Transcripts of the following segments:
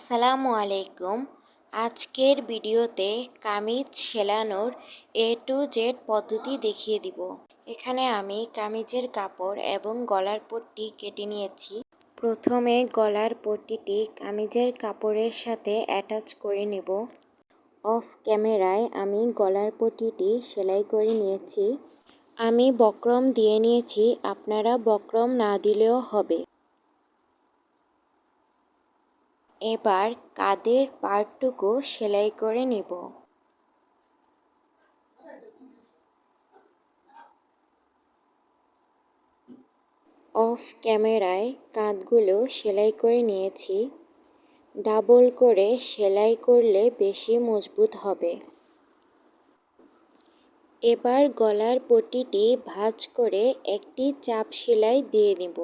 আসসালামু আলাইকুম। আজকের ভিডিওতে কামিজ সেলানোর এ টু জেড পদ্ধতি দেখিয়ে দিব। এখানে আমি কামিজের কাপড় এবং গলার পট্টি কেটে নিয়েছি। প্রথমে গলার পট্টিটি কামিজের কাপড়ের সাথে অ্যাটাচ করে নেব। অফ ক্যামেরায় আমি গলার পট্টিটি সেলাই করে নিয়েছি। আমি বক্রম দিয়ে নিয়েছি, আপনারা বক্রম না দিলেও হবে। এবার কাদের পার্টটুকু সেলাই করে নিব? অফ ক্যামেরায় কাঁধগুলো সেলাই করে নিয়েছি। ডাবল করে সেলাই করলে বেশি মজবুত হবে। এবার গলার পটিটি ভাঁজ করে একটি চাপ সেলাই দিয়ে নিব।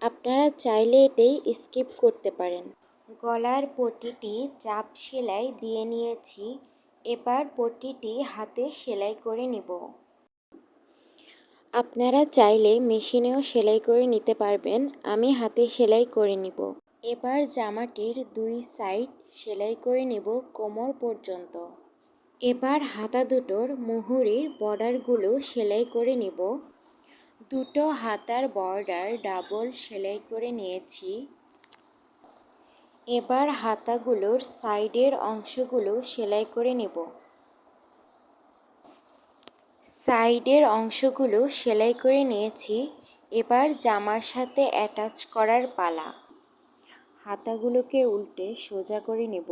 আপনারা চাইলে এটাই স্কিপ করতে পারেন। গলার পটিটি চাপ সেলাই দিয়ে নিয়েছি, এবার পটিটি হাতে সেলাই করে নিব। আপনারা চাইলে মেশিনেও সেলাই করে নিতে পারবেন, আমি হাতে সেলাই করে নিব। এবার জামাটির দুই সাইড সেলাই করে নেব কোমর পর্যন্ত। এবার হাতা দুটোর মুহুরির বর্ডারগুলো সেলাই করে নেব। দুটো হাতার বর্ডার ডাবল সেলাই করে নিয়েছি। এবার হাতাগুলোর সাইডের অংশগুলো সেলাই করে নেব। সাইডের অংশগুলো সেলাই করে নিয়েছি। এবার জামার সাথে অ্যাটাচ করার পালা। হাতাগুলোকে উল্টে সোজা করে নেব।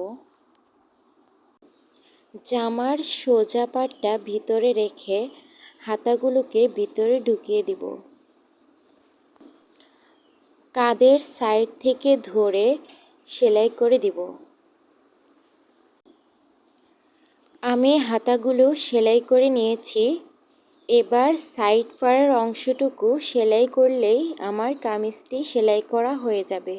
জামার সোজা পাটটা ভিতরে রেখে হাতাগুলোকে ভিতরে ঢুকিয়ে দিব। কাদের সাইড থেকে ধরে সেলাই করে দিব। আমি হাতাগুলো সেলাই করে নিয়েছি। এবার সাইড পাড়ের অংশটুকু সেলাই করলেই আমার কামিজটি সেলাই করা হয়ে যাবে।